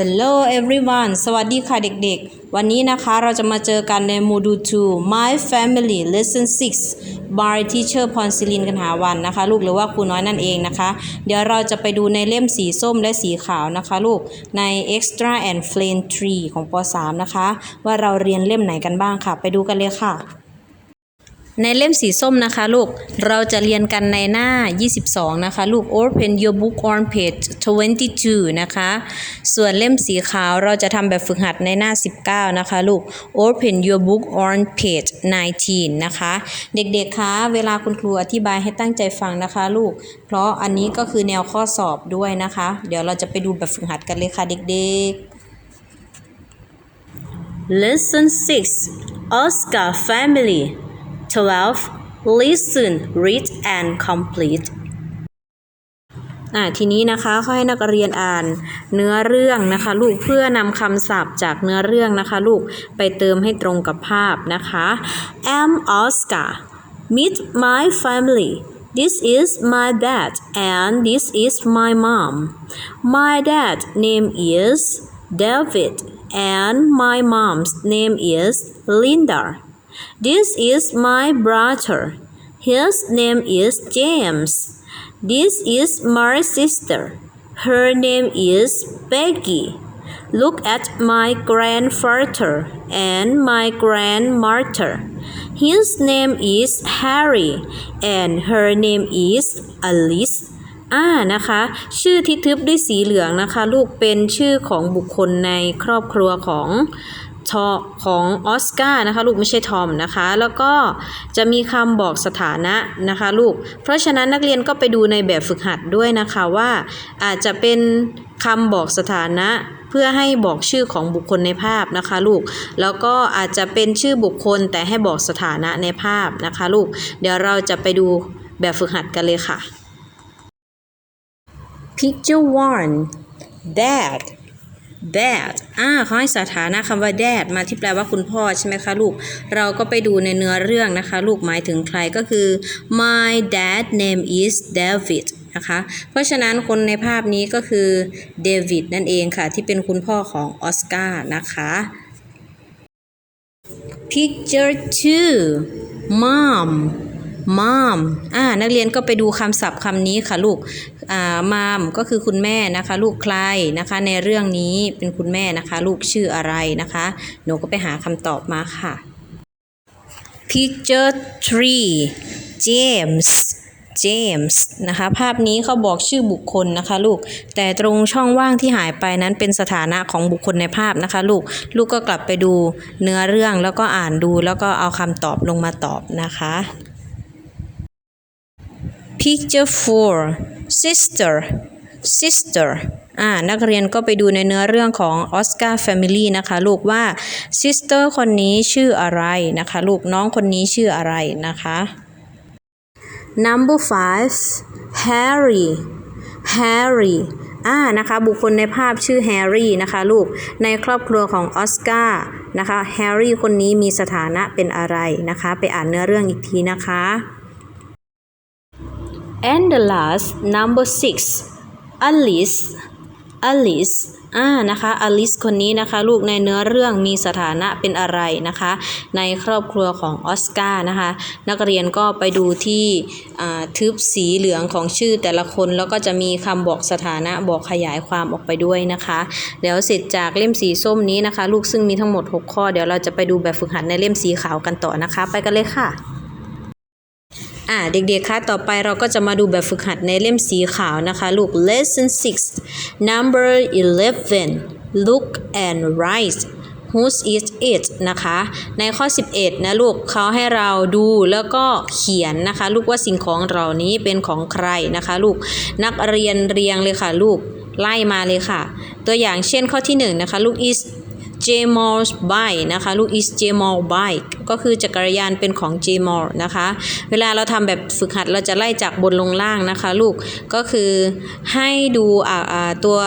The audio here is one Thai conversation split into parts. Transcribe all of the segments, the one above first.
Hello everyone สวัสดีค่ะเด็กๆ วันนี้นะคะเราจะมาเจอกันในโมดูล 2 My Family Lesson 6 by Teacher พรศิลินกันหาวันนะคะ ลูกหรือว่าครูน้อยนั่นเองนะคะ เดี๋ยวเราจะไปดูในเล่มสีส้มและสีขาวนะคะลูก ใน Extra and Flame Tree ของป .3 นะคะ ว่าเราเรียนเล่มไหนกันบ้างค่ะ ไปดูกันเลยค่ะ ในเล่มสีส้มนะคะลูก เราจะเรียนกันในหน้า 22 นะคะลูก Open your book on page 22 นะคะ ส่วนเล่มสีขาวเราจะทำแบบฝึกหัดในหน้า 19 นะคะลูก Open your book on page 19 นะคะ เด็กๆ คะ เวลาคุณครูอธิบายให้ตั้งใจฟังนะคะลูก เพราะอันนี้ก็คือแนวข้อสอบด้วยนะคะ เดี๋ยวเราจะไปดูแบบฝึกหัดกันเลยค่ะเด็กๆ Lesson 6 Oscar Family 12. Listen, read and complete อ่าทีนี้นะคะเขาให้นักเรียนอ่านเนื้อเรื่องนะคะ ลูกเพื่อนำคำศัพท์จากเนื้อเรื่องนะคะ ลูกไปเติมให้ตรงกับภาพนะคะ I'm Oscar meet my family This is my dad and this is my mom My dad name is David and my mom's name is Linda This is my brother. His name is James. This is my sister. Her name is Peggy. Look at my grandfather and my grandmother. His name is Harry and her name is Alice. อ่านะคะ ชื่อที่ทึบด้วยสีเหลืองนะคะ ลูกเป็นชื่อของบุคคลในครอบครัวของ ทอของออสการ์นะคะลูกไม่ใช่ทอมนะคะ แล้วก็จะมีคำบอกสถานะนะคะลูก เพราะฉะนั้นนักเรียนก็ไปดูในแบบฝึกหัดด้วยนะคะว่า อาจจะเป็นคำบอกสถานะเพื่อให้บอกชื่อของบุคคลในภาพนะคะลูก แล้วก็อาจจะเป็นชื่อบุคคลแต่ให้บอกสถานะในภาพนะคะลูก เดี๋ยวเราจะไปดูแบบฝึกหัดกันเลยค่ะ Picture one dad dad อ่าเขาให้สถานะคำว่า dad มาที่แปลว่าคุณพ่อใช่ไหมคะลูก เราก็ไปดูในเนื้อเรื่องนะคะ ลูกหมายถึงใครก็คือ my dad name is David นะคะ เพราะฉะนั้นคนในภาพนี้ก็คือเดวิดนั่นเองค่ะ ที่เป็นคุณพ่อของออสการ์นะคะ Picture two mom mom อ่านักเรียนก็ไปดูคำศัพท์คำนี้ค่ะลูกอ่า mom ก็คือคุณแม่นะคะ ลูกใครนะคะ ในเรื่องนี้เป็นคุณแม่นะคะ ลูกชื่ออะไรนะคะ หนูก็ไปหาคำตอบมาค่ะ Picture three James James นะคะ ภาพนี้เขาบอกชื่อบุคคลนะคะลูก แต่ตรงช่องว่างที่หายไปนั้นเป็นสถานะของบุคคลในภาพนะคะลูก ลูกก็กลับไปดูเนื้อเรื่องแล้วก็อ่านดูแล้วก็เอาคำตอบลงมาตอบนะคะ Picture 4 Sister Sister อ่านักเรียนก็ไปดูในเนื้อเรื่องของ Oscar Family นะคะลูกว่า Sister คนนี้ชื่ออะไรนะคะลูกน้องคนนี้ชื่ออะไรนะคะ Number 5 Harry Harry อ่านะคะบุคคลในภาพชื่อแฮร์รี่นะคะลูกในครอบครัวของออสการ์นะคะแฮร์รี่คนนี้มีสถานะเป็นอะไรนะคะ ไปอ่านเนื้อเรื่องอีกทีนะคะ and the last number six Alice Alice อ่านะคะ Alice คนนี้นะคะ ลูกในเนื้อเรื่องมีสถานะเป็นอะไรนะคะ ในครอบครัวของออสการ์นะคะ นักเรียนก็ไปดูที่ทึบสีเหลืองของชื่อแต่ละคนแล้วก็จะมีคำบอกสถานะบอกขยายความออกไปด้วยนะคะ เดี๋ยวเสร็จจากเล่มสีส้มนี้นะคะ ลูกซึ่งมีทั้งหมด 6 ข้อเดี๋ยวเราจะไปดูแบบฝึกหัดในเล่มสีขาวกันต่อนะคะ ไปกันเลยค่ะ อ่าเด็กๆคะต่อไปเราก็จะมาดูแบบฝึกหัดในเล่มสีขาวนะคะลูก lesson 6 number 11 look and write whose is it นะคะ ในข้อ 11 นะลูกเขาให้เราดูแล้วก็เขียนนะคะ ลูกว่าสิ่งของเหล่านี้เป็นของใครนะคะ ลูกนักเรียนเรียงเลยค่ะ ลูกไล่มาเลยค่ะ ตัวอย่างเช่นข้อที่ 1 นะคะ ลูก is Jamal's bike นะคะ ลูก is Jamal bike ก็คือจักรยานเป็นของ Jamal นะคะ เวลาเราทำแบบฝึกหัดเราจะไล่จากบนลงล่างนะคะ ลูกก็คือให้ดูอ่าอ่าตัว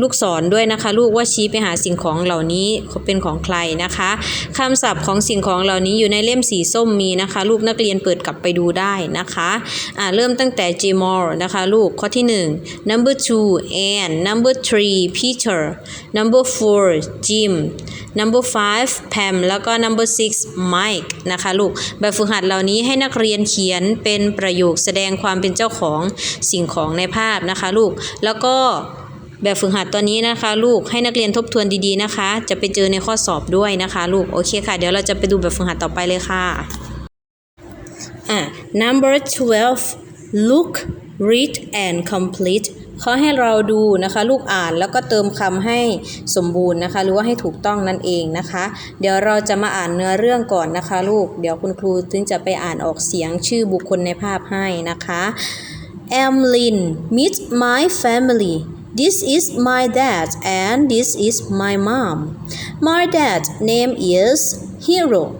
ลูกศรด้วยนะคะ ลูกว่าชี้ไปหาสิ่งของเหล่านี้เป็นของใครนะคะคำศัพท์ของสิ่งของเหล่านี้อยู่ในเล่มสีส้มมีนะคะ ลูกนักเรียนเปิดกลับไปดูได้นะคะอ่าเริ่มตั้งแต่ Gmore นะคะลูกข้อที่ 1 number two Anne number three Peter number four Jim number five Pam แล้วก็ number six Mike นะคะลูกแบบฝึกหัดเหล่านี้ให้นักเรียนเขียนเป็นประโยคแสดงความเป็นเจ้าของสิ่งของในภาพนะคะลูกแล้วก็ แบบฝึกหัดตัวนี้นะคะ ลูกให้นักเรียนทบทวนดีๆนะคะ จะไปเจอในข้อสอบด้วยนะคะ ลูกโอเคค่ะ เดี๋ยวเราจะไปดูแบบฝึกหัดต่อไปเลยค่ะอะ number 12 look read and complete เขาให้เราดูนะคะลูกอ่านแล้วก็เติมคำให้สมบูรณ์นะคะ หรือว่าให้ถูกต้องนั่นเองนะคะ เดี๋ยวเราจะมาอ่านเนื้อเรื่องก่อนนะคะ ลูกเดี๋ยวคุณครูถึงจะไปอ่านออกเสียงชื่อบุคคลในภาพให้นะคะ Emlyn meet my family This is my dad and this is my mom My dad name is Hero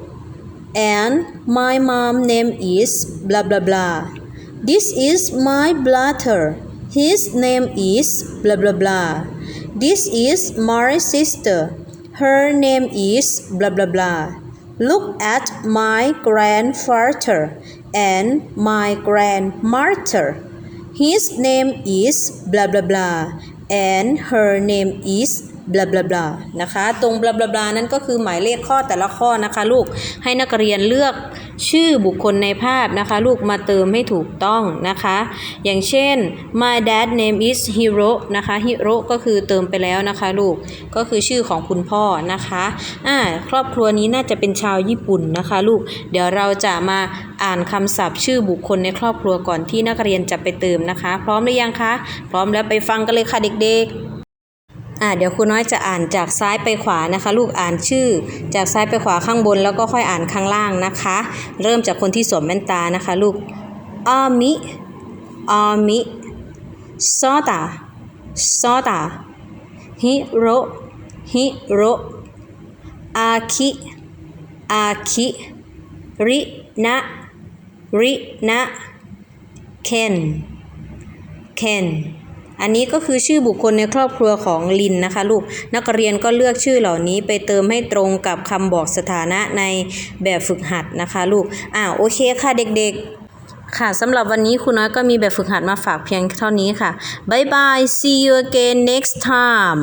and my mom name is blah blah blah. This is my brother. His name is blah blah blah. This is my sister. Her name is blah blah blah. Look at my grandfather and my grandmother. His name is blah blah blah. And her name is blah blah blah นะคะ ตรง blah blah blah นั้นก็คือหมายเลขข้อแต่ละข้อนะคะลูก ให้นักเรียนเลือกชื่อบุคคลในภาพนะคะ ลูกมาเติมให้ถูกต้องนะคะ อย่างเช่น my dad name is hero นะคะ hero ก็คือเติมไปแล้วนะคะลูก ก็คือชื่อของคุณพ่อนะคะอ่าครอบครัวนี้น่าจะเป็นชาวญี่ปุ่นนะคะลูก เดี๋ยวเราจะมาอ่านคำศัพท์ชื่อบุคคลในครอบครัวก่อนที่นักเรียนจะไปเติมนะคะ พร้อมหรือยังคะ พร้อมแล้วไปฟังกันเลยค่ะเด็กๆ อ่าเดี๋ยวครูน้อยจะอ่านจากซ้ายไปขวานะคะ ลูกอ่านชื่อ จากซ้ายไปขวาข้างบน แล้วก็ค่อยอ่านข้างล่างนะคะ เริ่มจากคนที่สวมแว่นตานะคะ ลูกอามิอามิซอตาซอตาฮิโรฮิโรอาคิอาคิรินะรินะเคนเคน อันนี้ก็คือชื่อบุคคลในครอบครัวของลินนะคะลูก นักเรียนก็เลือกชื่อเหล่านี้ไปเติมให้ตรงกับคำบอกสถานะในแบบฝึกหัดนะคะลูก อ่าโอเคค่ะเด็กๆ ค่ะสำหรับวันนี้ครูน้อยก็มีแบบฝึกหัดมาฝากเพียงเท่านี้ค่ะ บ๊ายบาย see you again next time